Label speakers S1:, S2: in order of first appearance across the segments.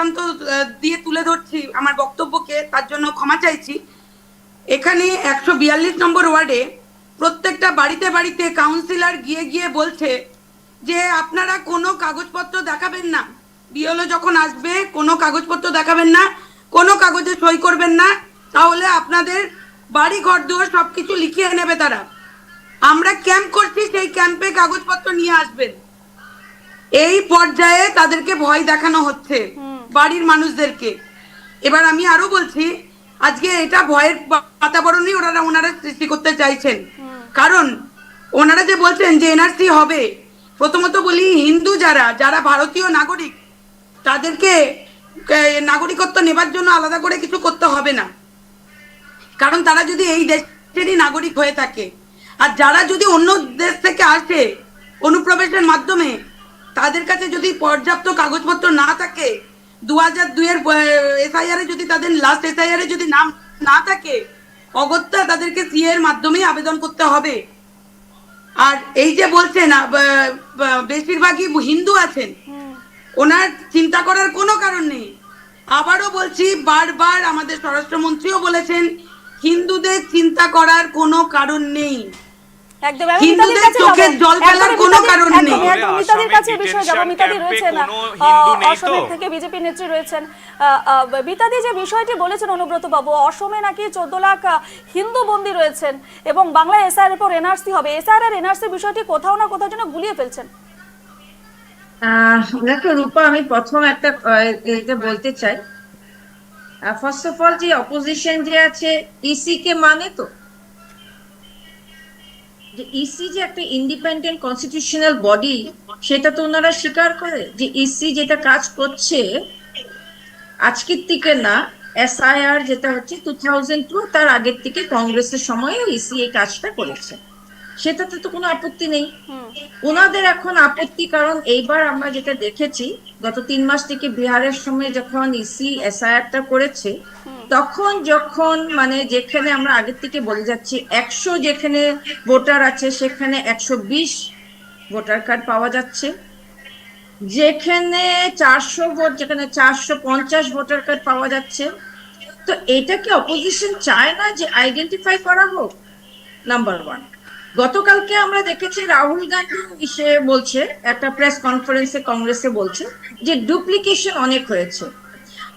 S1: দৃষ্টান্ত দিয়ে তুলে ধরছি আমার বক্তব্যকে, তার জন্য ক্ষমা চাইছি। এখানে একশো বিয়াল্লিশ নম্বর ওয়ার্ডে প্রত্যেকটা বাড়িতে বাড়িতে কাউন্সিলর গিয়ে গিয়ে বলছে যে, আপনারা কোনো কাগজপত্র দেখাবেন না। বিএলও যখন আসবে, কোনো কাগজপত্র দেখাবেন না, কোনো কাগজে সই করবেন না। তাহলে আপনাদের বাড়ি ঘর দুয়ার সব কিছু লিখিয়ে নেবে তারা। আমরা ক্যাম্প করছি, সেই ক্যাম্পে কাগজপত্র নিয়ে আসবেন। এই পর্যায়ে তাদেরকে ভয় দেখানো হচ্ছে। বাড়ির মানুষদেরকে। এবার আমি আরও বলছি আজকে এটা ভয়ের বাতাবরণই ওনারা ওনারা সৃষ্টি করতে চাইছেন। কারণ ওনারা যে বলছেন যে এনআরসি হবে প্রথমত বলি হিন্দু যারা যারা ভারতীয় নাগরিক তাদেরকে নাগরিকত্ব নেবার জন্য আলাদা করে কিছু করতে হবে না। কারণ তারা যদি এই দেশেরই নাগরিক হয়ে থাকে আর যারা যদি অন্য দেশ থেকে আসে অনুপ্রবেশের মাধ্যমে তাদের কাছে যদি পর্যাপ্ত কাগজপত্র না থাকে দু হাজার দুইয়ের এসআইআর যদি তাদের লাস্ট এসআইআর যদি নাম না থাকে অগত্যা তাদেরকে সি এর মাধ্যমেই আবেদন করতে হবে। আর এই যে বলছেন বেশিরভাগই হিন্দু আছেন। ওনার চিন্তা করার কোনো কারণ নেই। আবারও বলছি বারবার আমাদের স্বরাষ্ট্রমন্ত্রীও বলেছেন হিন্দুদের চিন্তা করার কোনো কারণ নেই।
S2: একদম আমি
S1: হিন্দুদের
S2: মিতাদির কাছে
S1: চোখের
S2: যাব।
S1: জল ফেলার কোনো কারণ নেই।
S2: মিতাদির কাছে এই বিষয়ে মিতাদি রয়েছেন? অসমের থেকে বিজেপি নেত্রী মিতাদি যে বিষয়টি বলেছেন অনুব্রত বাবু অসমে নাকি চোদ্দ লাখ হিন্দু বন্দী রয়েছেন এবং বাংলায় এসআইআর এর পর এনআরসি হবে এসআইআর আর এনআরসি বিষয়টি কোথাও না কোথাও যেন গুলিয়ে ফেলছেন
S3: আহ, দেখো রূপা আমি প্রথম একটা এটা বলতে চাই ফার্স্ট অফ অল যে অপোজিশন যে আছে ইসি কে মানে তো যে ইসি যে একটা ইন্ডিপেন্ডেন্ট কনস্টিটিউশনাল বডি সেটা তো ওনারা স্বীকার করে যে ইসি যেটা কাজ করছে, আজকের থেকে না এসআইআর যেটা হচ্ছে টু থাউজেন্ড টু তার আগের থেকে কংগ্রেসের সময়ে ইসি এই কাজটা করেছে। সেটাতে তো কোনো আপত্তি নেই। ওনাদের এখন আপত্তি কারণ এইবার আমরা যেটা দেখেছি গত তিন মাস থেকে বিহারের সময় যখন ইসি এসআইআরটা করেছে তখন যখন মানে যেখানে আমরা আগের থেকে বলে যাচ্ছি একশো যেখানে ভোটার আছে সেখানে একশো বিশ ভোটার কার্ড পাওয়া যাচ্ছে। যেখানে চারশো ভোট যেখানে চারশো পঞ্চাশ ভোটার কার্ড পাওয়া যাচ্ছে। তো এটা কি অপোজিশন চায় না যে আইডেন্টিফাই করা হোক? নাম্বার ওয়ান গতকালকে আমরা দেখেছি রাহুল গান্ধী সে বলছে একটা প্রেস কনফারেন্সে কংগ্রেসে বলছে যে ডুপ্লিকেশন অনেক হয়েছে।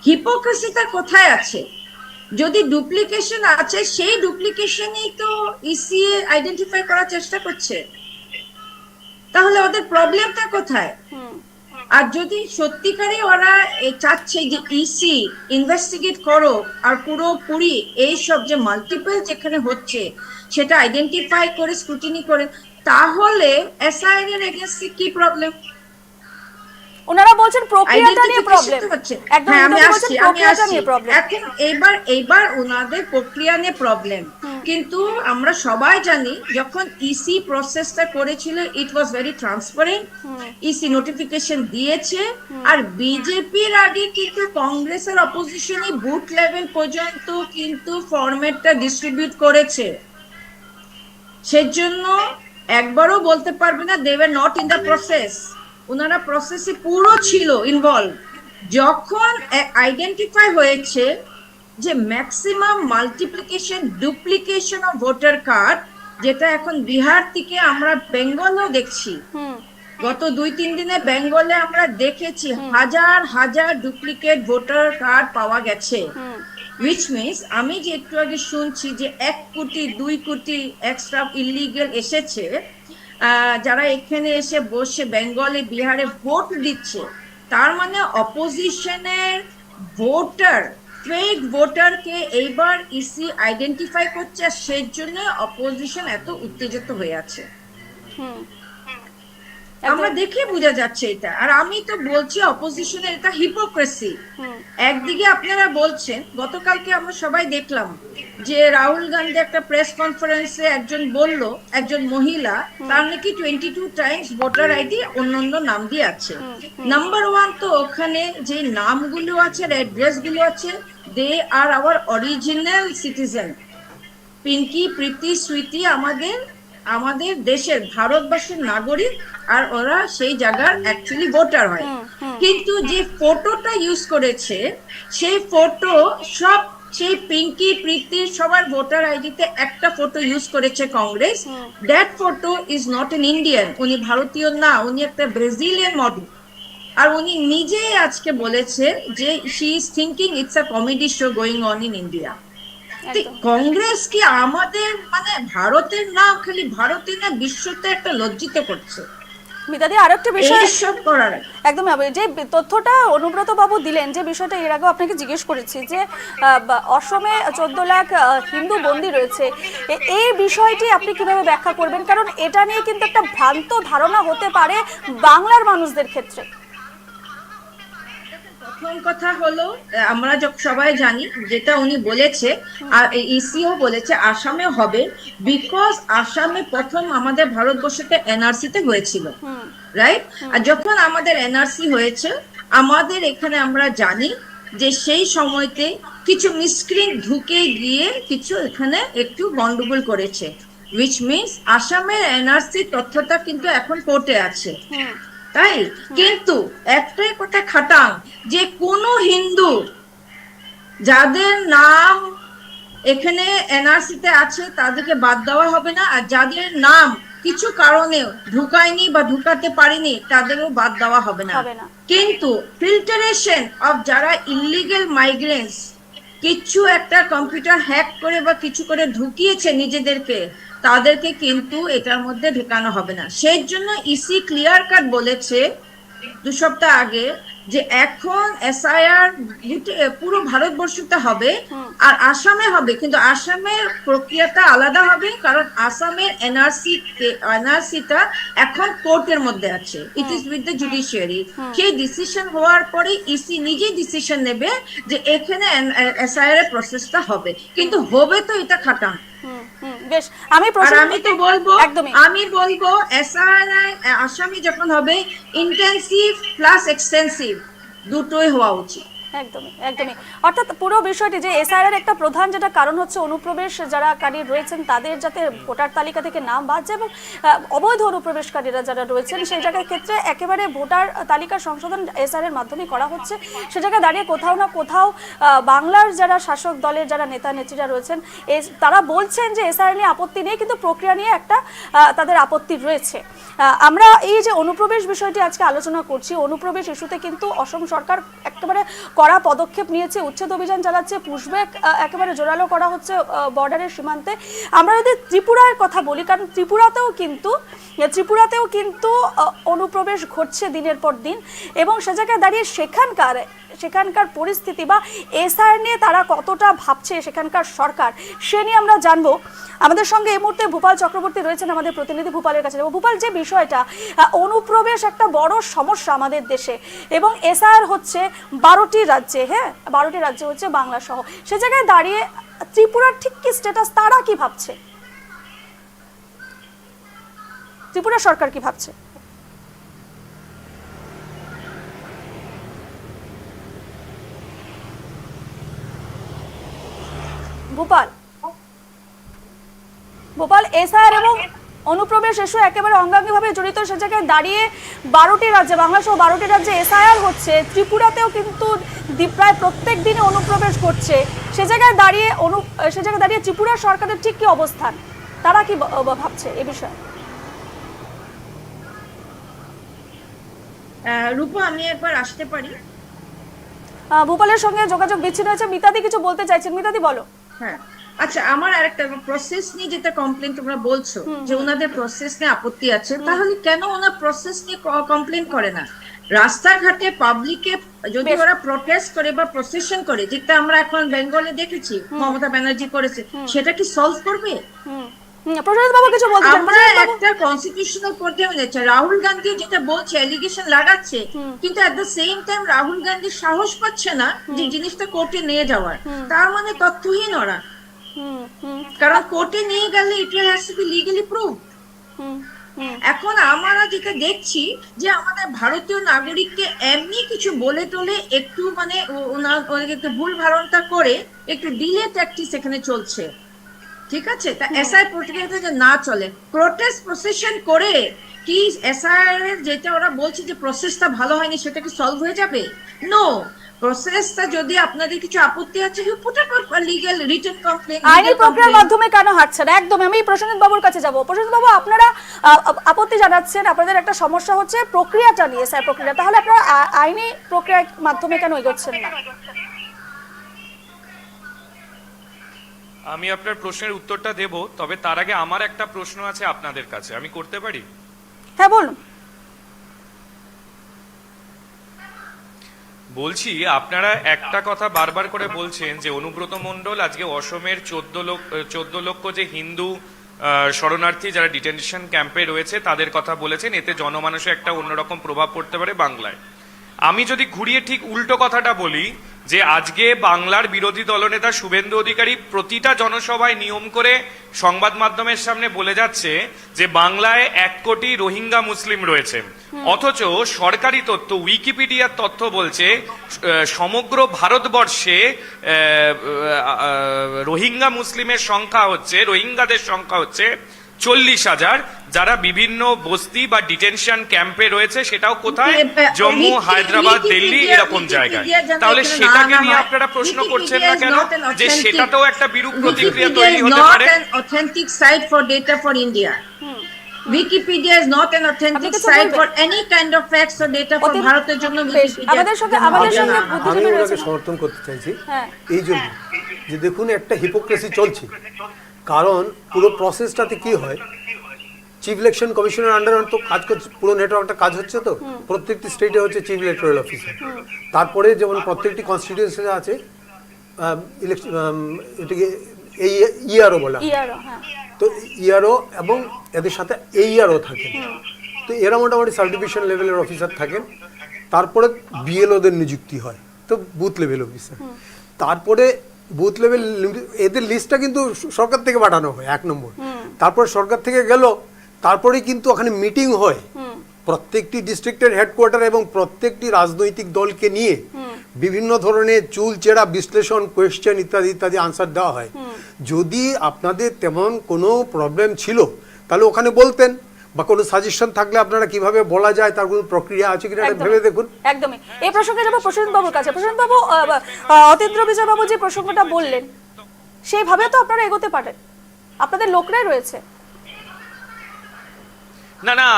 S3: হিপোক্রেসিটা কোথায় আছে? যদি ডুপ্লিকেশন আছে সেই ডুপ্লিকেশনই তো ইসিএ আইডেন্টিফাই করার চেষ্টা করছে। তাহলে ওদের প্রবলেমটা কোথায়? আর যদি সত্যিকারই ওরা চাচ্ছে যে ইসি ইনভেস্টিগেট করো আর পুরোপুরি এইসব যে মাল্টিপল যেখানে হচ্ছে সেটা আইডেন্টিফাই করে স্ক্রুটিনি করে তাহলে এসআইআর এর এগেন্স্টে কি প্রবলেম
S2: ওনারা বলছেন প্রক্রিয়াটা নিয়ে প্রবলেম। একদম
S3: হ্যাঁ, আমি আসছি, আমি আসছি। এখন এইবার এইবার ওনাদের প্রক্রিয়া নিয়ে প্রবলেম কিন্তু আমরা সবাই জানি যখন ইসি প্রসেসটা করেছিল it was very transparent EC notification দিয়েছে। আর বিজেপির আগে কিন্তু কংগ্রেসের অপোজিশনে বুথ লেভেল পর্যন্ত কিন্তু ফরম্যাটটা ডিস্ট্রিবিউট করেছে। সেজন্য একবারও বলতে পারবে না they not in the process ওনারা প্রসেসে পুরো ছিল ইনভলভ যখন আইডেন্টিফাই হয়েছে যে maximum multiplication duplication of voter card যেটা এখন বিহার থেকে আমরা বেঙ্গলও দেখছি। গত দুই তিন দিনে বেঙ্গলে আমরা দেখেছি হাজার হাজার ডুপ্লিকেট ভোটার কার্ড পাওয়া গেছে। উইচ মিনস আমি যে একটু আগে শুনছি যে এক কোটি, দুই কোটি এক্সট্রা ইলিগেল এসেছে যারা এখানে এসে বসে বেঙ্গলে, বিহারে ভোট দিচ্ছে, তার মানে অপোজিশনের ভোটার ফেক ভোটারকে এইবার ইসি আইডেন্টিফাই করছে, আর সেই জন্য অপোজিশন এত উত্তেজিত হয়ে আছে।
S2: হুম।
S3: আমরা দেখে বোঝা যাচ্ছে এটা। আর আমি তো বলছি অপোজিশনের এটা হিপোক্রেসি একদিকে আপনারা বলছেন গতকালকে আমরা সবাই দেখলাম যে রাহুল গান্ধী একটা প্রেস কনফারেন্সে একজন বলল একজন মহিলা তার নাকি twenty two times voter ID অন্য অন্য নাম দিয়ে আছে। নাম্বার ওয়ান তো ওখানে যে নামগুলো আছে অ্যাড্রেসগুলো আছে they are our original citizen Pinki Preeti Sweety আমাদের আমাদের দেশের ভারতবর্ষের নাগরিক আর ওরা সেই জায়গার অ্যাকচুয়ালি ভোটার হয়। কিন্তু যে ফটোটা ইউজ করেছে সেই ফটো সব সেই পিঙ্কি প্রীতি সবার ভোটার আইডিতে একটা ফটো ইউজ করেছে Congress. That photo is not an Indian উনি ভারতীয় না উনি একটা ব্রাজিলিয়ান মডেল আর উনি নিজেই আজকে বলেছে যে she is thinking it's a comedy show going on in India Congress কি আমাদের মানে ভারতের না খালি ভারতে না বিশ্বতে একটা লজ্জিত করছে?
S2: মিতাদি আরেকটা বিষয়
S3: এইসব
S2: একদম যে তথ্যটা অনুব্রত বাবু দিলেন যে বিষয়টা এর আগেও আপনাকে জিজ্ঞেস করেছি যে অসমে চোদ্দ লাখ হিন্দু বন্দী রয়েছে এই বিষয়টি আপনি কীভাবে ব্যাখ্যা করবেন? কারণ এটা নিয়ে কিন্তু একটা ভ্রান্ত ধারণা হতে পারে বাংলার মানুষদের ক্ষেত্রে।
S3: প্রথম কথা হলো আমরা যখন সবাই জানি যেটা উনি বলেছে আর ইসিও বলেছে আসামে হবে বিকজ আসামে প্রথম আমাদের ভারতবর্ষতে এনআরসি তে হয়েছিল রাইট আর যখন আমাদের এনআরসি হয়েছে আমাদের এখানে আমরা জানি যে সেই সময়তে কিছু মিসক্রিন ঢুকে গিয়ে কিছু এখানে একটু গন্ডগোল করেছে উইচ মিনস আসামের এনআরসি তথ্যটা কিন্তু এখন কোর্টে আছে। তাই কিন্তু একটাই কথা খাটাং যে কোনো হিন্দু যাদের নাম এখানে এনআরসি তে আছে তাদেরকে বাদ দেওয়া হবে না আর যাদের নাম কিছু কারণে ঢুকায়নি বা ঢুকাতে পারেনি তাদেরও বাদ দেওয়া হবে না
S2: হবে না।
S3: কিন্তু ফিল্টারেশন অফ যারা ইলিগেল মাইগ্রেন্টস কিছু একটা কম্পিউটার হ্যাক করে বা কিছু করে ঢুকিয়েছে নিজেদেরকে তাদেরকে কিন্তু এটার মধ্যে ঢুকানো হবে না। সেই জন্য ইসি ক্লিয়ার কাট বলেছে দু সপ্তাহ আগে যে এখন এসআইআর পুরো ভারতবর্ষতে হবে আর আসামে হবে। কিন্তু আসামের প্রক্রিয়াটা আলাদা হবে কারণ আসামের এনআরসি এনআরসিটা এখন কোর্টের মধ্যে আছে। It is with the judiciary সেই ডিসিশন হওয়ার পরে ইসি নিজেই ডিসিশন নেবে যে এখানে এসআইআর এর প্রসেসটা হবে। কিন্তু হবে তো এটা খাটাং
S2: হুম হুম। বেশ আমি
S3: আমি তো বলব
S2: একদমই।
S3: আমি বলব এসআরআই আসামি যখন হবে ইন্টেনসিভ প্লাস এক্সটেন্সিভ দুটোই হওয়া উচিত।
S2: একদমই একদমই। অর্থাৎ পুরো বিষয়টি যে এসআইআর একটা প্রধান যেটা কারণ হচ্ছে অনুপ্রবেশ যারা কারী রয়েছেন, তাদের যাতে ভোটার তালিকা থেকে নাম বাদ যায় এবং অবৈধ অনুপ্রবেশকারীরা যারা রয়েছেন, সেই জায়গার ক্ষেত্রে একেবারে ভোটার সংশোধন এর করা হচ্ছে। সে জায়গায় দাঁড়িয়ে কোথাও না কোথাও বাংলার যারা শাসক দলের যারা নেতা, নেত্রীরা রয়েছেন তারা বলছেন যে এসআইআর নিয়ে আপত্তি নেই, কিন্তু প্রক্রিয়া নিয়ে একটা তাদের আপত্তি রয়েছে। আমরা এই যে অনুপ্রবেশ বিষয়টি আজকে আলোচনা করছি, অনুপ্রবেশ ইস্যুতে কিন্তু অসম সরকার একেবারে কড়া পদক্ষেপ নিয়েছে, উচ্ছেদ অভিযান চালাচ্ছে পুশব্যাক একেবারে জোরালো করা হচ্ছে বর্ডারের সীমান্তে। আমরা যদি ত্রিপুরার কথা বলি, কারণ ত্রিপুরাতেও কিন্তু ত্রিপুরাতেও কিন্তু অনুপ্রবেশ ঘটছে দিনের পর দিন এবং সে জায়গায় দাঁড়িয়ে সেখানকার সেখানকার পরিস্থিতি বা এসআর নিয়ে তারা কতটা ভাবছে সেখানকার সরকার, সে নিয়ে আমরা জানব। আমাদের সঙ্গে এই মুহূর্তে ভূপাল চক্রবর্তী রয়েছেন আমাদের প্রতিনিধি ভূপালের কাছে। ভূপাল, যে বিষয়টা অনুপ্রবেশ একটা বড় সমস্যা আমাদের দেশে এবং এসআর হচ্ছে বারোটি রাজ্যে হ্যাঁ? বারোটি রাজ্যে হচ্ছে বাংলা সহ। সে জায়গায় দাঁড়িয়ে ত্রিপুরার ঠিক কি স্ট্যাটাস তারা কি ভাবছে? ত্রিপুরা সরকার কি ভাবছে? ভোপাল। ভোপাল এসআর এবং অনুপ্রবেশ ইস্যু একেবারে অঙ্গাঙ্গিভাবে জড়িত। সে জায়গায় দাঁড়িয়ে বারোটি রাজ্যে বাংলা সহ বারোটি রাজ্যে এসআইআর হচ্ছে। ত্রিপুরাতেও কিন্তু প্রায় প্রত্যেক দিনে অনুপ্রবেশ করছে সে জায়গায় দাঁড়িয়ে অনু সে জায়গায় দাঁড়িয়ে ত্রিপুরা সরকারের ঠিক কি অবস্থান? তারা কি ভাবছে এ বিষয়ে?
S3: রূপা আমি একবার আসতে পারি?
S2: ভোপালের সঙ্গে যোগাযোগ বিচ্ছিন্ন হয়েছে। মিতাদি কিছু বলতে চাইছেন। মিতাদি বলো।
S3: হ্যাঁ। আচ্ছা আমার আরেকটা প্রসেস নিয়ে যেটা কমপ্লেন তোমরা বলছো যে ওনাদের প্রসেস নিয়ে আপত্তি আছে তাহলে কেন ওনার প্রসেস নিয়ে কমপ্লেন করে না? রাস্তাঘাটে পাবলিকে যদি ওরা প্রটেস্ট করে বা প্রসেশন করে যেটা আমরা এখন বেঙ্গলে দেখেছি মমতা ব্যানার্জি করেছে সেটা কি সলভ করবে? আমরা একটা কনস্টিটিউশনাল পর্যায়ে এনেছে রাহুল গান্ধী যেটা বলছে এলিগেশন লাগাচ্ছে কিন্তু at the same time Rahul Gandhi সাহস পাচ্ছে না যে জিনিসটা কোর্টে নিয়ে যাওয়ার। তার মানে তথ্যহীন ওরা। কারণ কোর্টে নিয়ে গেলে it has to be legally prove এখন আমরা যেটা দেখছি যে আমাদের ভারতীয় নাগরিককে এমনি কিছু বলে টলে একটু মানে ওনাকে একটু ভুল ধারণটা করে একটু ডিলে ট্যাকটিস এখানে চলছে। ঠিক আছে? তা এসআই প্রক্রিয়াতে যে না চলে। প্রোটেস্ট প্রসেশন করে কি এসআই এর যেটা ওরা বলছে যে প্রসেসটা ভালো হয়নি সেটা কি সলভ হয়ে যাবে? নো প্রসেসটা যদি আপনাদের কিছু আপত্তি আছে you put up legal written complain
S2: আইনি প্রক্রিয়ার মাধ্যমে কেন হাঁটছে না একদম আমি প্রসেনজিৎ বাবুর কাছে যাব। প্রসেনজিৎ বাবু আপনারা আপত্তি জানাচ্ছেন আপনাদের একটা সমস্যা হচ্ছে প্রক্রিয়াটা নিয়ে স্যার প্রক্রিয়া। তাহলে আপনারা আইনি প্রক্রিয়ার মাধ্যমে কেন এগোচ্ছেন না?
S4: আমি আপনার প্রশ্নের উত্তরটা দেব তবে তার আগে আমার একটা প্রশ্ন আছে আপনাদের কাছে। আমি করতে পারি?
S2: হ্যাঁ বলুন।
S4: বলছি, আপনারা একটা কথা বারবার করে বলছেন যে অনুব্রত মণ্ডল আজকে অসমের চোদ্দ লক্ষ চোদ্দ লক্ষ যে হিন্দু শরণার্থী যারা ডিটেনশন ক্যাম্পে রয়েছে, তাদের কথা বলেছেন। এতে জনমানসে একটা অন্যরকম প্রভাব পড়তে পারে বাংলায়। আমি যদি ঘুরিয়ে ঠিক উল্টো কথাটা বলি যে আজকে বাংলার বিরোধী দলনেতা শুভেন্দু অধিকারী প্রতিটা জনসভায় নিয়ম করে সংবাদ মাধ্যমের সামনে বলে যাচ্ছে যে বাংলায় এক কোটি রোহিঙ্গা মুসলিম রয়েছে। অথচ সরকারি তথ্য উইকিপিডিয়ার তথ্য বলছে সমগ্র ভারতবর্ষে রোহিঙ্গা মুসলিমের সংখ্যা হচ্ছে রোহিঙ্গাদের সংখ্যা হচ্ছে চল্লিশ হাজার যারা বিভিন্ন বস্তি বা ডিটেনশন ক্যাম্পে রয়েছে সেটাও কোথায়? জম্মু হায়দ্রাবাদ দিল্লি এরকম জায়গায়। তাহলে সেটাকে নিয়ে আপনারা প্রশ্ন করছেন না কেন? যে সেটাতেও একটা বিরূপ প্রতিক্রিয়া তৈরি হতে পারে।
S3: authentic site for data for India. Wikipedia is not an authentic
S2: আপনি কিছু
S3: site
S2: বলবেন?
S3: for any kind of facts or data for ভারতের জন্য
S2: আমাদের সঙ্গে আমাদের সঙ্গে। বুদ্ধিজীবী
S5: আমি সমর্থন করতে চাইছি।
S2: হ্যাঁ।
S5: এই জন্য যে দেখুন একটা হিপোক্রেসি চলছে। কারণ পুরো প্রসেসটাতে কি হয়? চিফ ইলেকশন কমিশনের আন্ডারে তো কাজ করছে পুরো নেটওয়ার্কটা কাজ হচ্ছে তো? প্রত্যেকটি স্টেটে হচ্ছে চিফ ইলেকটোরাল অফিসার তারপরে যেমন প্রত্যেকটি কনস্টিটিউন্সি আছে ইলেকশন এটাকে এই ইয়ারও বলা হয়।
S2: ইয়ারও হ্যাঁ।
S5: তো ইয়ারও এবং এদের সাথে এইয়ারও থাকে তো এরা মোটামুটি ডিভিশন লেভেলের অফিসার থাকেন। তারপরে বিএলওদের নিযুক্তি হয় তো বুথ লেভেল অফিসার তারপরে বুথ লেভেল এদের লিস্টটা কিন্তু সরকার থেকে পাঠানো হয় এক নম্বর। তারপর সরকার থেকে গেল তারপরে কিন্তু ওখানে মিটিং হয়। প্রত্যেকটি ডিস্ট্রিক্টের হেডকোয়ার্টার এবং প্রত্যেকটি রাজনৈতিক দলকে নিয়ে বিভিন্ন ধরনের চুলচেরা বিশ্লেষণ কোয়েশ্চেন ইত্যাদি ইত্যাদি আনসার দেওয়া হয়। যদি আপনাদের তেমন কোনো প্রবলেম ছিল তাহলে ওখানে বলতেন। বা কোনো সাজেশন থাকলে আপনারা কীভাবে বলা যায় তার কোনো প্রক্রিয়া আছে কিনা এটা ভেবে দেখুন।
S2: একদমই। এই প্রসঙ্গে যাব প্রশান্ত বাবুর কাছে প্রশান্ত বাবু অতীন্দ্র বিজয় বাবু যে প্রসঙ্গটা বললেন সেইভাবে তো আপনারা এগোতে পারেন। আপনাদের লোকরাই রয়েছে।
S4: না না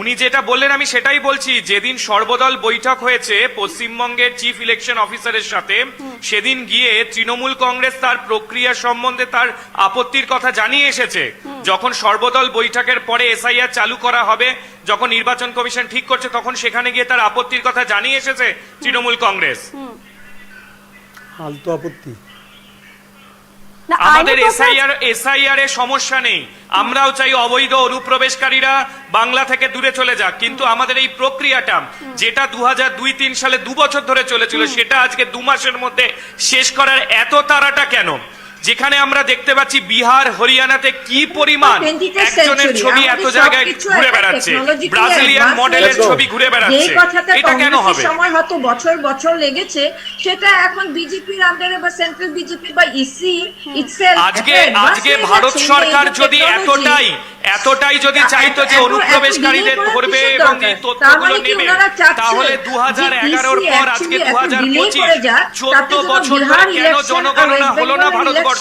S4: উনি যেটা বললেন আমি সেটাই বলছি। যেদিন সর্বদল বৈঠক হয়েছে পশ্চিমবঙ্গের চিফ ইলেকশন অফিসারের সাথে সেদিন গিয়ে তৃণমূল কংগ্রেস তার প্রক্রিয়া সম্বন্ধে তার আপত্তির কথা জানিয়ে এসেছে। যখন সর্বদল বৈঠকের পরে এসআইআর চালু করা হবে যখন নির্বাচন কমিশন ঠিক করছে তখন সেখানে গিয়ে তার আপত্তির কথা জানিয়ে এসেছে তৃণমূল কংগ্রেস।
S5: আলতো আপত্তি।
S4: আমাদের এসআইআর এসআইআর এ সমস্যা নেই। আমরাও চাই অবৈধ অনুপ্রবেশকারীরা বাংলা থেকে দূরে চলে যাক। কিন্তু আমাদের এই প্রক্রিয়াটা যেটা দু হাজার দুই তিন সালে দু বছর ধরে চলেছিল সেটা আজকে দু মাসের মধ্যে শেষ করার এত তাড়াটা কেন? যেখানে আমরা দেখতে পাচ্ছি বিহার হরিয়ানাতে কি পরিমাণ একজনের ছবি এত জায়গায় ঘুরে বেড়াচ্ছে। ব্রাজিলিয়ান মডেলের ছবি ঘুরে বেড়াচ্ছে। এটা কেন হবে?
S3: সময় হয়তো বছর বছর লেগেছে সেটা এখন বিজেপির আন্ডারে বা সেন্ট্রাল বিজেপি বা ইসি ইটসেলফ
S4: আজকে আজকে ভারত সরকার যদি এতটাই এতটাই যদি চাইতো যে অনুপ্রবেশকারীদের ধরবে এবং এই তথ্যগুলো নেবে তাহলে দু হাজার এগারোর পর আজকে দু হাজার পঁচিশ চোদ্দ বছর ধরে কেন জনগণনা হলো না ভারতবর্ষে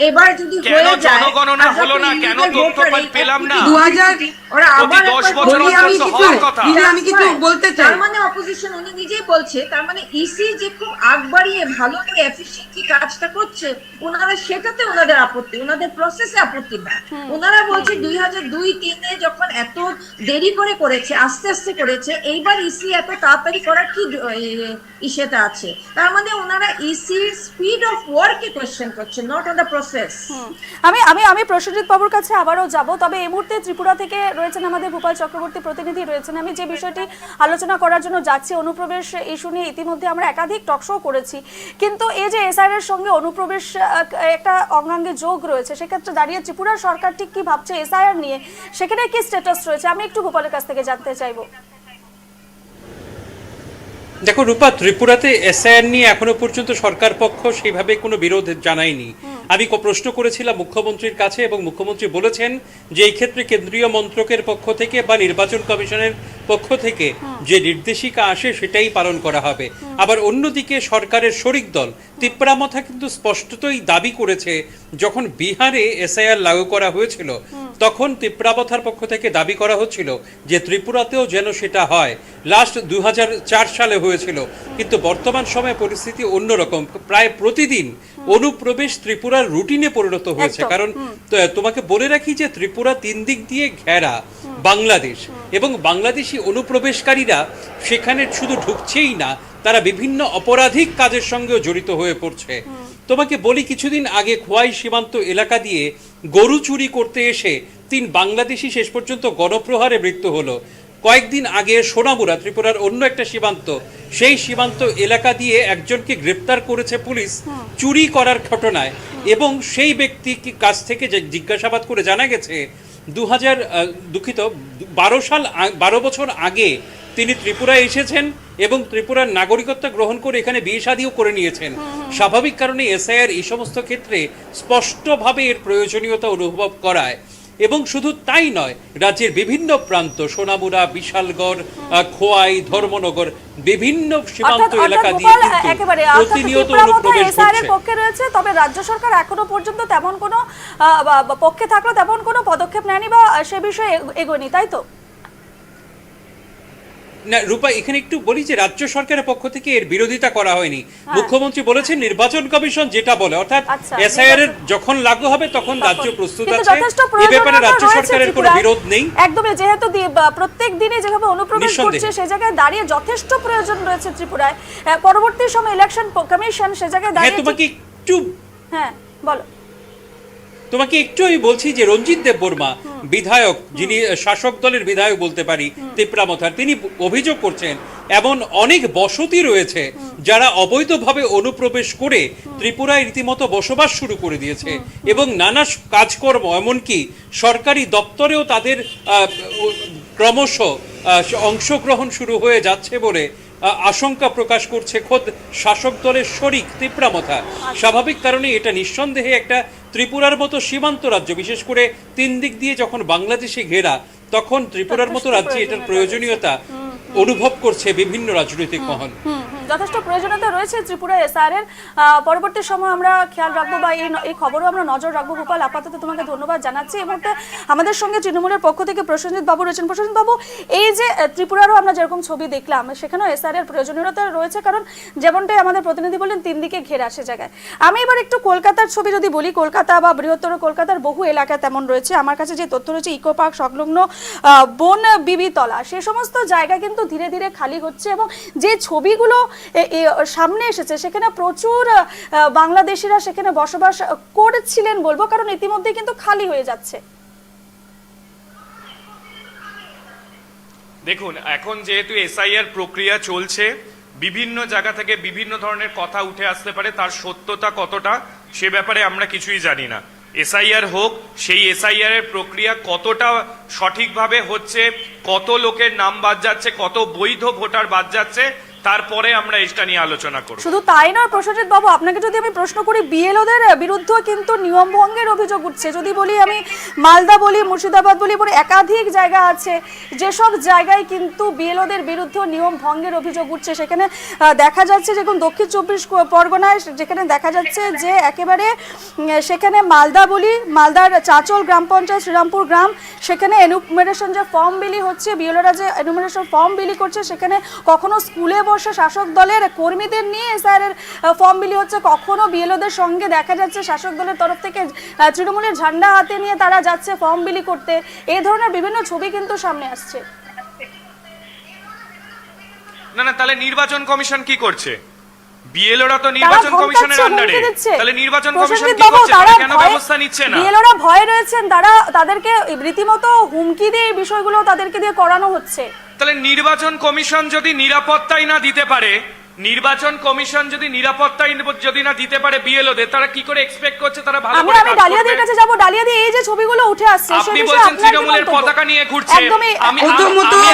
S3: এবার যদি হয়ে যায়
S4: জনগণনা হলো না? কেন তথ্য পাই- পেলাম না?
S1: 2000
S3: ওরা আবার
S4: দশ
S3: একবার
S4: বছর অন্তর
S1: আমি কিছু
S4: কথা।
S1: আমি কিছু বলতে চাই।
S3: তার মানে অপোজিশন উনি নিজেই বলছে তার মানে ইসি যে খুব আগ বাড়িয়ে ভালো করে এফিসিয়েন্টলি কাজটা করছে ওনারা সেটাতে ওনাদের আপত্তি ওনাদের প্রসেসে আপত্তি না। ওনারা বলছে দুই হাজার দুই তিনে যখন এত দেরি করে করেছে আস্তে আস্তে করেছে এইবার ইসি এত তাড়াতাড়ি করার কি ইসেটা আছে? তার মানে ওনারা ইসির স্পিড অফ ওয়ার্কে কোয়েশ্চেন করছে। নট অন দ্য প্রসেস
S2: আমি আমি আমি প্রসেনজিৎ বাবুর কাছে আবারও যাব, তবে এই মুহূর্তে ত্রিপুরা থেকে রয়েছেন আমাদের ভূপাল চক্রবর্তী প্রতিনিধি রয়েছেন। আমি যে বিষয়টি আলোচনা করার জন্য যাচ্ছি, অনুপ্রবেশ ইস্যু নিয়ে ইতিমধ্যে আমরা একাধিক টকশো করেছি, কিন্তু এই যে এসআর এর সঙ্গে অনুপ্রবেশ একটা অঙ্গাঙ্গে যোগ রয়েছে, সেক্ষেত্রে দাঁড়িয়ে ত্রিপুরার সরকার ঠিক কি ভাবছে এসআইআর নিয়ে? সেখানে কি স্ট্যাটাস রয়েছে? আমি একটু ভূপালের কাছ থেকে জানতে চাইব।
S6: দেখো রূপা ত্রিপুরাতে এসআইআর নিয়ে এখনও পর্যন্ত সরকার পক্ষ সেইভাবে কোনো বিরোধ জানায়নি। আমি প্রশ্ন করেছিলাম মুখ্যমন্ত্রীর কাছে এবং মুখ্যমন্ত্রী বলেছেন যে এই ক্ষেত্রে কেন্দ্রীয় মন্ত্রকের পক্ষ থেকে বা নির্বাচন কমিশনের পক্ষ থেকে যে নির্দেশিকা আসে সেটাই পালন করা হবে। আবার অন্যদিকে সরকারের শরিক দল তিপ্রামথা কিন্তু স্পষ্টতই দাবি করেছে যখন বিহারে এসআইআর লাগু করা হয়েছিল তখন তিপ্রাবথার পক্ষ থেকে দাবি করা হচ্ছিল যে ত্রিপুরাতেও যেন সেটা হয়। লাস্ট দুই হাজার চার সালে হয়েছিল কিন্তু বর্তমান সময়ে পরিস্থিতি অন্যরকম। প্রায় প্রতিদিন অনুপ্রবেশ ত্রিপুরার রুটিনে পরিণত হয়েছে। কারণ তোমাকে বলে রাখি যে ত্রিপুরা তিন দিক দিয়ে ঘেরা বাংলাদেশ। এবং বাংলাদেশি অনুপ্রবেশকারীরা সেখানে শুধু ঢুকছেই না তারা বিভিন্ন অপরাধিক কাজের সঙ্গেও জড়িত হয়ে পড়ছে। তোমাকে বলি কিছুদিন আগে খোয়াই সীমান্ত এলাকা দিয়ে গরু চুরি করতে এসে তিন বাংলাদেশি শেষ পর্যন্ত গণপ্রহারে মৃত্যু হলো। কয়েকদিন আগে সোনামুরা ত্রিপুরার অন্য একটা সীমান্ত সেই সীমান্ত এলাকা দিয়ে একজনকে গ্রেপ্তার করেছে পুলিশ চুরি করার ঘটনায়। এবং সেই ব্যক্তি কাছ থেকে যে জিজ্ঞাসাবাদ করে জানা গেছে দু হাজার দুঃখিত বারো সাল বারো বছর আগে তিনি ত্রিপুরায় এসেছেন এবং ত্রিপুরার নাগরিকত্ব গ্রহণ করে এখানে বিয়ে শাদিও করে নিয়েছেন। স্বাভাবিক কারণে এসআইআর এই সমস্ত ক্ষেত্রে স্পষ্টভাবে এর প্রয়োজনীয়তা অনুভব করায়। এবং শুধু তাই নয় রাজ্যের বিভিন্ন প্রান্ত সোনামুড়া বিশালগড় খোয়াই ধর্মনগর বিভিন্ন সীমান্ত এলাকা দিয়ে
S2: একেবারে
S6: প্রতিনিয়ত অনুপ্রবেশ
S2: পক্ষে রয়েছে তবে রাজ্য সরকার এখনও পর্যন্ত তেমন কোনো পক্ষে থাকল তেমন কোনো পদক্ষেপ নেয়নি বা সে বিষয়ে এগোনি এগোয়নি তাই তো?
S6: না রূপা এখানে একটু বলি যে রাজ্য সরকারের পক্ষ থেকে এর বিরোধিতা করা হয়নি। মুখ্যমন্ত্রী বলেছেন নির্বাচন কমিশন যেটা বলে অর্থাৎ
S2: হ্যাঁ। আচ্ছা,
S6: এসআইআর এর যখন লাগু হবে তখন রাজ্য প্রস্তুত আছে।
S2: যথেষ্ট
S6: এ ব্যাপারে রাজ্য সরকারের কোনো বিরোধ নেই।
S2: একদমই যেহেতু প্রত্যেক দিনে যেভাবে অনুপ্রবেশ করছে সে জায়গায় দাঁড়িয়ে যথেষ্ট প্রয়োজন রয়েছে ত্রিপুরায়। পরবর্তী সময় ইলেকশন কমিশন সে জায়গায়
S6: হ্যাঁ
S2: দাঁড়িয়ে
S6: তোমাকে একটু
S2: হ্যাঁ বলো।
S6: তোমাকে একটু আমি বলছি যে রঞ্জিত দেব বর্মা, বিধায়ক, যিনি শাসক দলের বিধায়ক বলতে পারি তিপ্রামথার তিনি অভিযোগ করছেন, এমন অনেক বসতি রয়েছে যারা অবৈধভাবে অনুপ্রবেশ করে ত্রিপুরায় রীতিমতো বসবাস শুরু করে দিয়েছে এবং নানা কাজকর্ম, এমনকি সরকারি দপ্তরেও তাদের ক্রমশ অংশগ্রহণ শুরু হয়ে যাচ্ছে বলে আশঙ্কা প্রকাশ করছে খোদ শাসক দলের শরিক তীব্রামথা স্বাভাবিক কারণে এটা নিঃসন্দেহে একটা ত্রিপুরার মতো সীমান্ত রাজ্য। বিশেষ করে তিন দিক দিয়ে যখন বাংলাদেশে ঘেরা তখন ত্রিপুরার মতো রাজ্যে এটার প্রয়োজনীয়তা অনুভব করছে বিভিন্ন রাজনৈতিক মহল।
S2: যথেষ্ট প্রয়োজনীয়তা রয়েছে ত্রিপুরা এসআর এর পরবর্তী সময় আমরা খেয়াল রাখব বা এই খবরও আমরা নজর রাখব। গোপাল, আপাতত তোমাকে ধন্যবাদ জানাচ্ছি। এই মুহূর্তে আমাদের সঙ্গে তৃণমূলের পক্ষ থেকে প্রসেনজিৎ বাবু রয়েছেন। প্রসেনজিৎ বাবু, এই যে ত্রিপুরারও আমরা যেরকম ছবি দেখলাম, সেখানেও এসআর এর প্রয়োজনীয়তা রয়েছে কারণ যেমনটাই আমাদের প্রতিনিধি বললেন, তিন দিকে ঘেরা সে জায়গায়। আমি এবার একটু কলকাতার ছবি যদি বলি, কলকাতা বা বৃহত্তর কলকাতার বহু এলাকা তেমন রয়েছে। আমার কাছে যে তথ্য রয়েছে, ইকো পার্ক সংলগ্ন বন বিবিতলা, সে সমস্ত জায়গা কিন্তু ধীরে ধীরে খালি হচ্ছে এবং যে ছবিগুলো সামনে এসেছে। সেখানে প্রচুর বাংলাদেশিরা সেখানে বসবাস করছিলেন বলব, কারণ ইতিমধ্যে কিন্তু খালি হয়ে যাচ্ছে।
S4: দেখুন, এখন যেহেতু এসআইআর প্রক্রিয়া চলছে, বিভিন্ন জায়গা থেকে বিভিন্ন ধরনের কথা উঠে আসতে পারে, তার সত্যতা কতটা, সে ব্যাপারে আমরা কিছুই জানি না। এসআইআর হোক, সেই এসআইআর এর প্রক্রিয়া কতটা সঠিকভাবে হচ্ছে, কত লোকের নাম বাদ যাচ্ছে, কত বৈধ ভোটার বাদ যাচ্ছে তারপরে আমরা এটা নিয়ে আলোচনা করব।
S2: শুধু তাই নয় প্রসেনজিৎ বাবু, আপনাকে যদি আমি প্রশ্ন করি, বিএলওদের বিরুদ্ধেও কিন্তু নিয়ম ভঙ্গের অভিযোগ উঠছে। যদি বলি আমি মালদা বলি, মুর্শিদাবাদ বলি পরে একাধিক জায়গা আছে, যেসব জায়গায় কিন্তু বিএলওদের বিরুদ্ধেও নিয়ম ভঙ্গের অভিযোগ উঠছে। সেখানে দেখা যাচ্ছে যেরকম দক্ষিণ চব্বিশ পরগনায় যেখানে দেখা যাচ্ছে যে একেবারে সেখানে মালদা বলি, মালদার চাঁচল গ্রাম পঞ্চায়েত শ্রীরামপুর গ্রাম, সেখানে এনুমারেশন যে ফর্ম বিলি হচ্ছে, বিএলওরা যে এনুমারেশন ফর্ম বিলি করছে, সেখানে কখনো স্কুলে বসে শাসক দলের কর্মীদের নিয়ে স্যারের ফর্ম বিলি হচ্ছে। কখনো বিএলওদের সঙ্গে দেখা যাচ্ছে শাসক দলের তরফ থেকে তৃণমূলের ঝান্ডা হাতে নিয়ে তারা যাচ্ছে ফর্ম বিলি করতে। এই ধরনের বিভিন্ন ছবি কিন্তু সামনে আসছে।
S4: না না, তাহলে নির্বাচন কমিশন কি করছে? বিএলওরা তো নির্বাচন কমিশনের আন্ডারে। তাহলে নির্বাচন কমিশন কি করছে? তারা কেন ব্যবস্থা নিচ্ছে না?
S2: বিএলওরা ভয় রয়েছেন তারা তাদেরকে রীতিমতো হুমকি দিয়ে এই বিষয়গুলো তাদেরকে দিয়ে করানো হচ্ছে।
S4: তাহলে নির্বাচন কমিশন যদি নিরাপত্তাই না দিতে পারে নির্বাচন কমিশন যদি নিরাপত্তা যদি না দিতে পারে বিএলওদের তারা কি করে এক্সপেক্ট করছে তারা ভালো
S2: আমি
S4: করে
S2: আমি ডালিয়াদির? কাছে যাব ডালিয়াদি এই যে ছবিগুলো উঠে আসছে
S4: আপনি বলছেন তৃণমূলের পতাকা নিয়ে ঘুরছে আমি আমি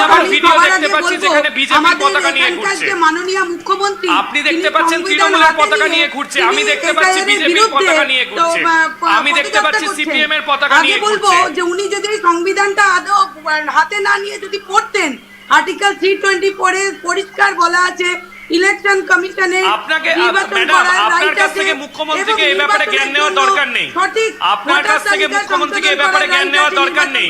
S4: আমার ভিডিও দেখতে পাচ্ছি যেখানে বিজেপি পতাকা নিয়ে ঘুরছে
S1: মাননীয় মুখ্যমন্ত্রী
S4: আপনি দেখতে পাচ্ছেন তৃণমূলের পতাকা
S1: নিয়ে
S4: ঘুরছে। আমি দেখতে পাচ্ছি বিজেপির পতাকা নিয়ে ঘুরছে। আমি দেখতে পাচ্ছি সিপিএম এর পতাকা
S1: আগে
S4: নিয়ে
S1: বলব যে উনি যদি সংবিধানটা আদৌ হাতে না নিয়ে যদি পড়তেন আর্টিকেল থ্রি টোয়েন্টি ফোরে পরিষ্কার বলা আছে ইলেকশন কমিশনে
S4: আপনাকে ম্যাডাম, আপনার কাছ থেকে মুখ্যমন্ত্রীকে এই ব্যাপারে জ্ঞান নেওয়ার দরকার নেই।
S1: সঠিক
S4: আপনার কাছ থেকে মুখ্যমন্ত্রীকে এই ব্যাপারে জ্ঞান নেওয়ার দরকার নেই।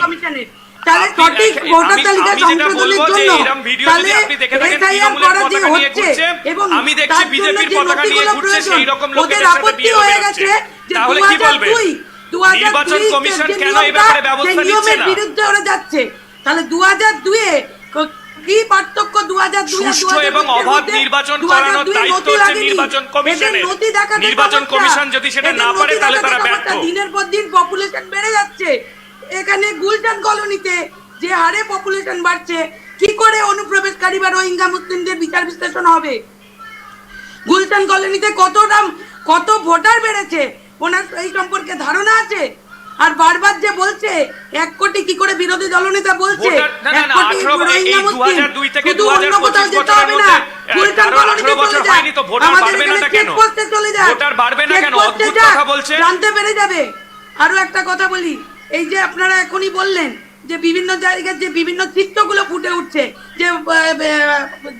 S1: তাহলে সঠিক ভোটার
S4: আমি-
S1: তালিকা সংশোধনের জন্য
S4: এরম ভিডিও যদি
S1: তাহলে
S4: আপনি দেখে থাকেন
S1: SIR
S4: তৃণমূলের
S1: করা যে হচ্ছে এবং
S4: আমি দেখছি বিজেপির পতাকা নিয়ে ঘুরছে, সেই রকম লোকেদের
S1: আপত্তি হয়ে গেছে যে
S4: তাহলে কি বলবে?
S1: 2002 2002
S4: নির্বাচন কমিশন কেন এই ব্যাপারে ব্যবস্থা নিচ্ছে না?
S1: বিরুদ্ধে ওরা যাচ্ছে তাহলে দু হাজার দুয়ে কি পার্থক্য? দু হাজার দুই
S4: সুষ্ঠু এবং অবাধ নির্বাচন করানোর দায়িত্ব হচ্ছে নির্বাচন কমিশনের। নির্বাচন কমিশন যদি সেটা না পারে, তাহলে তারা ব্যর্থ।
S1: দিনের পর দিন পপুলেশন বেড়ে যাচ্ছে। এখানে গুলশান কলোনিতে যে হারে পপুলেশন বাড়ছে কি করে অনুপ্রবেশকারী বা রোহিঙ্গা মুসলিমদের বিচার বিশ্লেষণ হবে? গুলশান কলোনিতে কতটা কত ভোটার বেড়েছে? ওনার এই সম্পর্কে ধারণা আছে? আর বারবার যে বলছে এক কোটি কি করে বিরোধী দলনেতা বলছে
S4: ভোটার- না, না,
S1: এক কোটি রোহিঙ্গা মুসলিম শুধু অন্য কোথাও যেতে হবে না
S4: মধ্যে,
S1: গুলশান
S4: 18
S1: কলোনিতে চলে
S4: হয়নি তো
S1: যাক
S4: ভোটার
S1: আমাদের এখানে
S4: কেন?
S1: চেকপোস্টে চলে যাক
S4: ভোটার বাড়বে না কেন? অদ্ভুত কথা বলছে।
S1: জানতে পেরে যাবে আরও একটা কথা বলি এই যে আপনারা এখনই বললেন যে বিভিন্ন জায়গায় যে বিভিন্ন চিত্রগুলো ফুটে উঠছে যে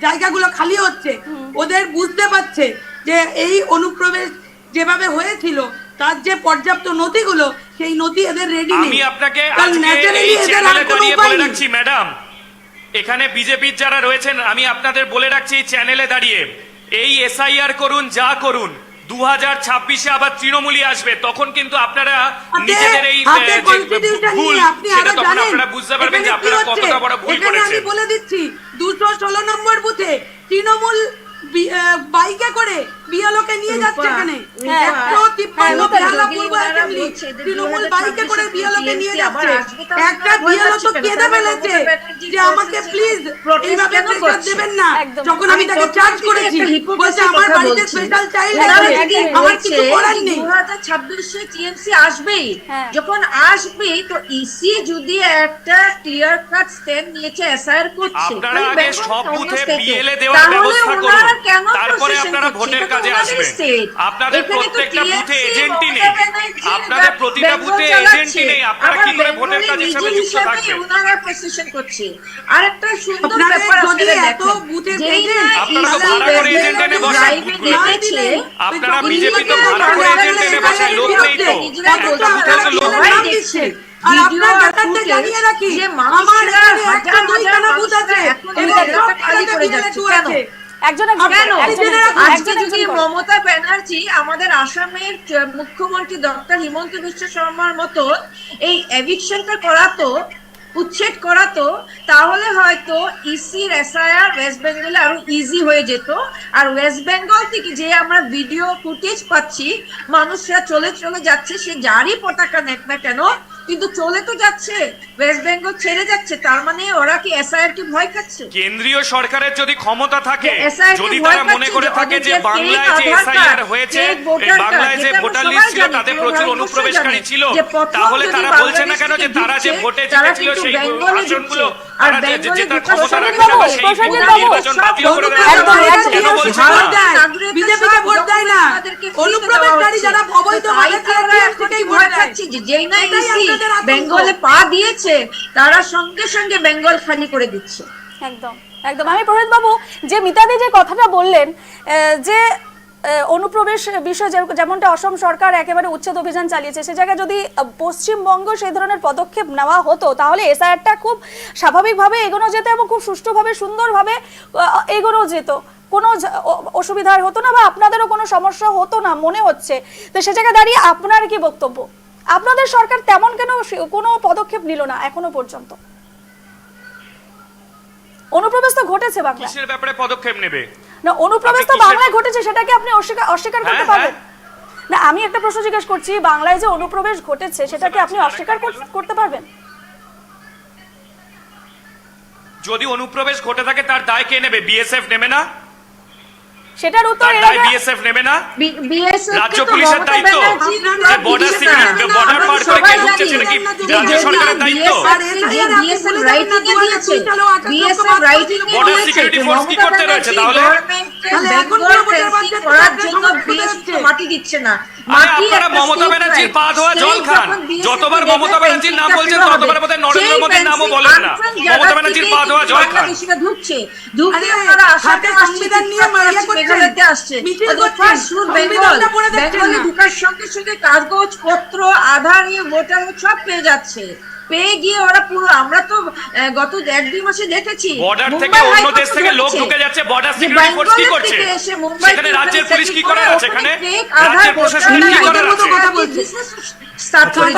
S1: জায়গাগুলো খালি হচ্ছে ওদের বুঝতে পারছে যে এই অনুপ্রবেশ যেভাবে হয়েছিল তার যে পর্যাপ্ত নথিগুলো সেই নথি এদের রেডি নেই।
S4: আমি আপনাকে
S1: এদের আর কোনো উপায়
S4: রাখছি ম্যাডাম। এখানে বিজেপির যারা রয়েছেন আমি আপনাদের বলে রাখছি চ্যানেলে দাঁড়িয়ে। এই এসআইআর করুন যা করুন দু হাজার ছাব্বিশে আবার তৃণমূলই আসবে তখন কিন্তু আপনারা নিজেদের এই ভুল
S1: আপনি
S4: সেটা তখন আপনারা বুঝতে পারবেন যে আপনারা কতটা বড় ভুল
S1: এখানে আমি
S4: করেছেন।
S1: বলে দিচ্ছি দুশো ষোলো নম্বর বুথে তৃণমূল বাইকে করে বিয়ালোকে নিয়ে যাচ্ছে এখানে। একশো তিপ্পান্ন বেহালা পূর্ব অ্যাসেম্বলি তৃণমূল বাইকে করে বিয়ালোকে নিয়ে যাচ্ছে। একটা বিয়ালো তো কেঁদে ফেলেছে যে আমাকে প্লিজ এইভাবে প্রেশার দেবেন না। যখন আমি
S3: আমি
S1: তাকে চার্জ করেছি বলছে আমার বাড়িতে স্পেশাল চাইল্ড
S3: ওনারা
S1: আছে
S3: যদি
S1: আমার কিছু করার
S3: যে
S1: নেই
S3: 2026 টিএমসি আসবেই।
S2: হ্যাঁ।
S3: যখন আসবেই তো ইসি যদি একটা ক্লিয়ার কাট স্ট্যান্ড নিয়েছে এসআইআর করছে
S4: আপনারা
S3: তাহলে
S4: আগে সব বুথে বিএলএ দেওয়ার ব্যবস্থা করুন।
S3: ওনারা কেন
S4: তারপরে আপনারা ভোটের কাজে আসবেন। আপনাদের প্রত্যেকটা বুথে এজেন্টই নেই। আপনাদের প্রতিটা বুথে এজেন্টই নেই। আপনারা কি করে ভোটের কাজ
S3: নিজে
S4: যুক্ত থাকবেন?
S3: ওনারা প্রসেশন করছে। আর একটা সুন্দর ব্যাপার
S1: যদি এত agent,
S4: আপনারা তো ভাড়া করে agent এনে বসান। আপনারা বিজেপি তো ভাড়া করে agent এনে বসায়, লোক নেই তো।
S3: নিজেরা
S4: বুথে তো লোক নেই।
S1: আর আপনার ব্যাপারটা জানিয়ে রাখি আমার একটা দুইখানা বুথ আছে। এবং সব
S3: খালি করে যাচ্ছে।
S2: একজন।
S3: মমতা ব্যানার্জি আমাদের আসামের মুখ্যমন্ত্রী ডক্টর হিমন্ত বিশ্ব শর্মার মতো এই এভিকশনটা করাতো উচ্ছেদ করাতো তাহলে হয়তো ইসির এসআইআর ওয়েস্ট বেঙ্গলে আরও ইজি হয়ে যেত আর ওয়েস্ট বেঙ্গল থেকে যে আমরা ভিডিও ফুটেজ পাচ্ছি মানুষরা চলে চলে যাচ্ছে সে যারই পতাকা নেক না কেন কিন্তু চলে তো যাচ্ছে ওয়েস্ট বেঙ্গল ছেড়ে যাচ্ছে তার মানে ওরা কি এসআইআর কি ভয় খাচ্ছে
S4: কেন্দ্রীয় সরকারের যদি ক্ষমতা থাকে যদি তারা মনে করে থাকে যে বাংলায় যে এসআইআর হয়েছে এই বাংলায় যে ভোটার লিস্ট ছিল তাতে প্রচুর
S3: পুরো
S4: অনুপ্রবেশকারী ছিল তাহলে তারা বলছে না কেন যে তারা যে ভোটে জিতেছিল সেই আসনগুলো
S3: আর বেঙ্গলে
S4: ক্ষমতা রাখছে না সেই নির্বাচন বাতিল করে।
S1: একদম,
S4: কেন বলছে না?
S1: দেয়। বিজেপিকে ভোট দেয় না অনুপ্রবেশকারী যারা
S3: হচ্ছে।
S1: অবৈধ ভাবে
S3: তো
S1: তারা কেই
S3: ভয়
S1: ভোট দেয়।
S3: যে যেই না বেঙ্গলে। পা দিয়েছে তারা সঙ্গে সঙ্গে বেঙ্গল খালি করে দিচ্ছে।
S2: একদম একদম। আমি প্রহিত বাবু যে মিতাদি যে কথাটা বললেন যে অনুপ্রবেশ বিষয়ে যেমনটা অসম সরকার একেবারে উচ্ছেদ অভিযান চালিয়েছে সে জায়গায় যদি পশ্চিমবঙ্গ সেই ধরনের পদক্ষেপ নেওয়া হতো তাহলে এসআইআরটা খুব স্বাভাবিকভাবে এগোনো যেত এবং খুব সুষ্ঠুভাবে সুন্দরভাবে এগোনো যেত। কোনো ঝ- অ- অসুবিধা হতো না বা আপনাদেরও কোনো সমস্যা হতো না মনে হচ্ছে। তো সে জায়গায় দাঁড়িয়ে আপনার কি বক্তব্য? আপনাদের সরকার তেমন কেন কোনো পদক্ষেপ নিল না এখনও পর্যন্ত? অনুপ্রবেশ তো ঘটেছে বাংলায়।
S4: কিসের ব্যাপারে পদক্ষেপ নেবে?
S2: না অনুপ্রবেশ তো বাংলায় ঘটেছে সেটাকে আপনি অস্বীকার অস্বীকার করতে
S4: হ্যাঁ,
S2: পারবেন? না আমি একটা প্রশ্ন জিজ্ঞেস করছি বাংলায় যে অনুপ্রবেশ ঘটেছে সেটাকে আপনি অস্বীকার কর- করতে পারবেন?
S4: যদি অনুপ্রবেশ ঘটে থাকে তার দায় কে নেবে? বিএসএফ নেবে না?
S2: সেটার উত্তর
S4: বিএসএফ নেবে না?
S3: বিএসএফ
S4: রাজ্য পুলিশের দায়িত্ব। যে বর্ডার সিকিউরিটি বর্ডার পার করে কে ঢুকছে সেটা কি রাজ্য সরকারের দায়িত্ব। Border security force কি করতে রয়েছে? তাহলে?
S1: তাহলে এখন
S3: করার জন্য মাটি দিচ্ছে না। মাটি
S4: আপনারা মমতা ব্যানার্জির পা ধোয়া জল খান। যতবার মমতা ব্যানার্জির নাম বলছেন, ততবার বোধহয় নরেন্দ্র মোদীর নামও বলেন না। মমতা ব্যানার্জির পা ধোয়া জল খান।
S3: ঢুকছে ঢুকে
S1: আরে,
S3: আসাতে
S1: সংবিধান নিয়ে মারিয়া
S3: করছে, আসছে।
S1: দেখছেন
S3: ঢুকার সঙ্গে সঙ্গে কাগজ পত্র আধার নিয়ে ভোটার সব পেয়ে যাচ্ছে। পেয়ে গিয়ে ওরা পুরো আমরা তো গত এক দুই মাসে দেখেছি
S4: বর্ডার থেকে অন্য দেশ থেকে লোক ঢুকে যাচ্ছে বর্ডার সিকিউরিটি ফোর্স কি করছে
S3: এসে মুম্বাই
S4: সেখানে
S3: থেকে
S4: রাজ্যের পুলিশ কি
S3: করে
S4: আছে এখানে রাজ্যের
S3: ভোটার
S4: প্রশাসনের কি
S1: মতো
S4: আছে
S1: কথা বলছে।
S3: করে।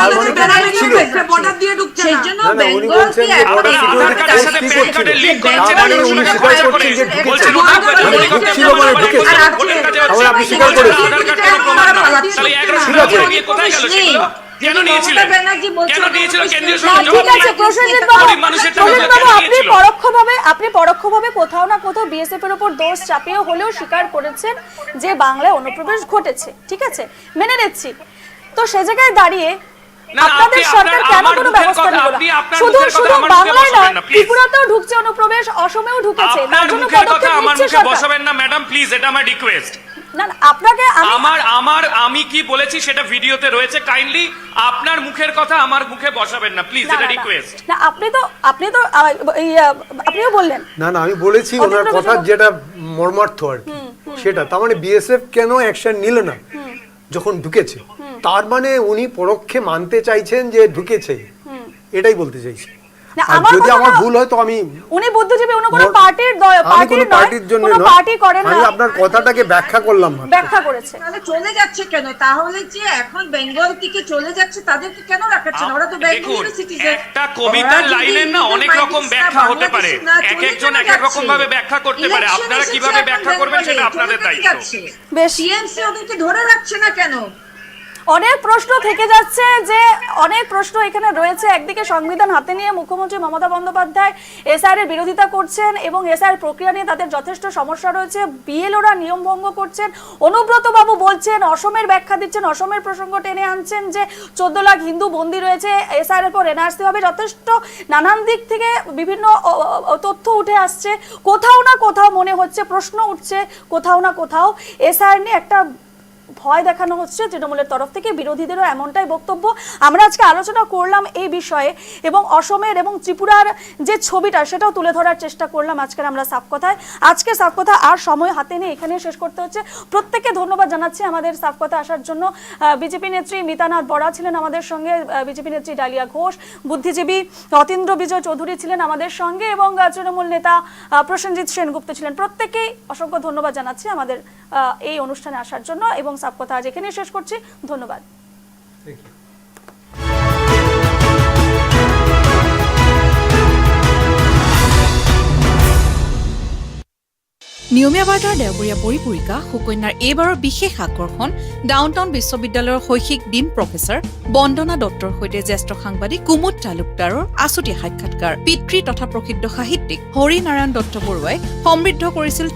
S5: মানে
S3: মানে
S4: করে মানে কোথায় গেল কেন নিয়েছিলেন? কেন নিয়েছিল কেন্দ্রীয় সরকার
S2: ঠিক আছে প্রসেনজিৎ বাবু
S4: গরিব মানুষের টাকা
S2: প্রসেনজিৎ
S4: কেন
S2: বাবু আপনি পরোক্ষভাবে আপনি পরোক্ষভাবে কোথাও না কোথাও বিএসএফ এর উপর দোষ চাপিয়ে হলেও স্বীকার করেছেন যে বাংলায় অনুপ্রবেশ ঘটেছে ঠিক আছে? মেনে নিচ্ছি। তো সে জায়গায় দাঁড়িয়ে আপনাদের সরকার কেন ব্যবস্থা নিল শুধু শুধু বাংলায় নয় ত্রিপুরাতেও ঢুকছে অনুপ্রবেশ অসমেও ঢুকেছে তার জন্য পদক্ষেপ নিচ্ছে সরকার।
S4: বসাবেন না ম্যাডাম প্লিজ এটা আমার রিকোয়েস্ট
S2: না আপনাকে
S4: আমার আমার আমি কি বলেছি সেটা ভিডিওতে রয়েছে কাইন্ডলি। আপনার মুখের কথা আমার মুখে বসাবেন না প্লিজ এটা। রিকোয়েস্ট
S2: না। আপনি তো আপনি তো আপনিও বললেন।
S5: না না আমি বলেছি ওনার কথা যেটা মর্মার্থ আর কি। সেটা তার মানে বিএসএফ কেন অ্যাকশন নিল না? যখন ঢুকেছে। তার মানে উনি পরোক্ষে মানতে চাইছেন যে ঢুকেছে। এটাই বলতে চাইছি। যদি আমার ভুল হয় তো আমি
S2: উনি বুদ্ধিজীবী উনি কোনো পার্টির পার্টির
S5: পার্টির জন্য
S2: কোনো পার্টি করেন
S5: আমি আপনার কথাটাকে ব্যাখ্যা করলাম।
S2: ব্যাখ্যা করেছে।
S3: তাহলে চলে যাচ্ছে কেন? তাহলে যে এখন বেঙ্গল থেকে চলে যাচ্ছে তাদেরকে কেন রাখাচ্ছে না? ওরা তো
S4: দেখুন
S3: বেঙ্গলের সিটিজেন
S4: একটা কবিতার লাইনের না অনেক রকম ব্যাখ্যা হতে পারে। এক একজন এক এক রকম ভাবে ব্যাখ্যা করতে পারে। আপনারা কীভাবে ব্যাখ্যা করবেন সেটা আপনাদের দায়িত্ব।
S2: বেশ।
S3: সিএমসি ওদেরকে ধরে রাখছে না কেন?
S2: অনেক প্রশ্ন থেকে যাচ্ছে যে, অনেক প্রশ্ন এখানে রয়েছে। একদিকে সংবিধান হাতে নিয়ে মুখ্যমন্ত্রী মমতা বন্দ্যোপাধ্যায় এসআর এর বিরোধিতা করছেন এবং এসআর প্রক্রিয়া নিয়ে তাদের যথেষ্ট সমস্যা রয়েছে। বিএলওরা নিয়ম ভঙ্গ করছেন। অনুব্রত বাবু বলছেন, অসমের ব্যাখ্যা দিচ্ছেন, অসমের প্রসঙ্গ টেনে আনছেন যে, চোদ্দ লাখ হিন্দু বন্দী রয়েছে এসআর এর পর এনআরসি হবে। যথেষ্ট নানান দিক থেকে বিভিন্ন তথ্য উঠে আসছে। কোথাও না কোথাও মনে হচ্ছে, প্রশ্ন উঠছে, কোথাও না কোথাও এসআর নিয়ে একটা ভয় দেখানো হচ্ছে। তৃণমূলের তরফ থেকে বিরোধীদেরও এমনটাই বক্তব্য। আমরা আজকে আলোচনা করলাম এই বিষয়ে এবং অসমের এবং ত্রিপুরার যে ছবিটা সেটাও তুলে ধরার চেষ্টা করলাম আজকের আমরা সাফ কথায় আজকে সাফ কথা আর সময় হাতে নিয়ে এখানে শেষ করতে হচ্ছে। প্রত্যেককে ধন্যবাদ জানাচ্ছি আমাদের সাফ কথা আসার জন্য। বিজেপি নেত্রী মিতানাথ বড়া ছিলেন আমাদের সঙ্গে। বিজেপি নেত্রী ডালিয়া ঘোষ, বুদ্ধিজীবী অতীন্দ্র বিজয় চৌধুরী ছিলেন আমাদের সঙ্গে এবং তৃণমূল নেতা প্রসেনজিৎ সেনগুপ্ত ছিলেন। প্রত্যেকেই অসংখ্য ধন্যবাদ জানাচ্ছি আমাদের এই অনুষ্ঠানে আসার জন্য এবং সাফ কথা আজ এখানে শেষ করছি। ধন্যবাদ।
S7: নিয়মীয়া বাৰ্তাৰ দেওবৰীয়া পৰিপূৰিকা সুকন্যাৰ এইবাৰৰ বিশেষ আকৰ্ষণ ডাউনটাউন বিশ্ববিদ্যালয়ৰ শৈক্ষিক ডিন প্ৰফেচাৰ বন্দনা দত্তৰ সৈতে জ্যেষ্ঠ সাংবাদিক কুমুদ তালুকদাৰৰ আছুতীয়া সাক্ষাৎকাৰ। পিতৃ তথা প্ৰসিদ্ধ সাহিত্যিক হৰি নাৰায়ণ দত্ত বৰুৱাই সমৃদ্ধ কৰিছিল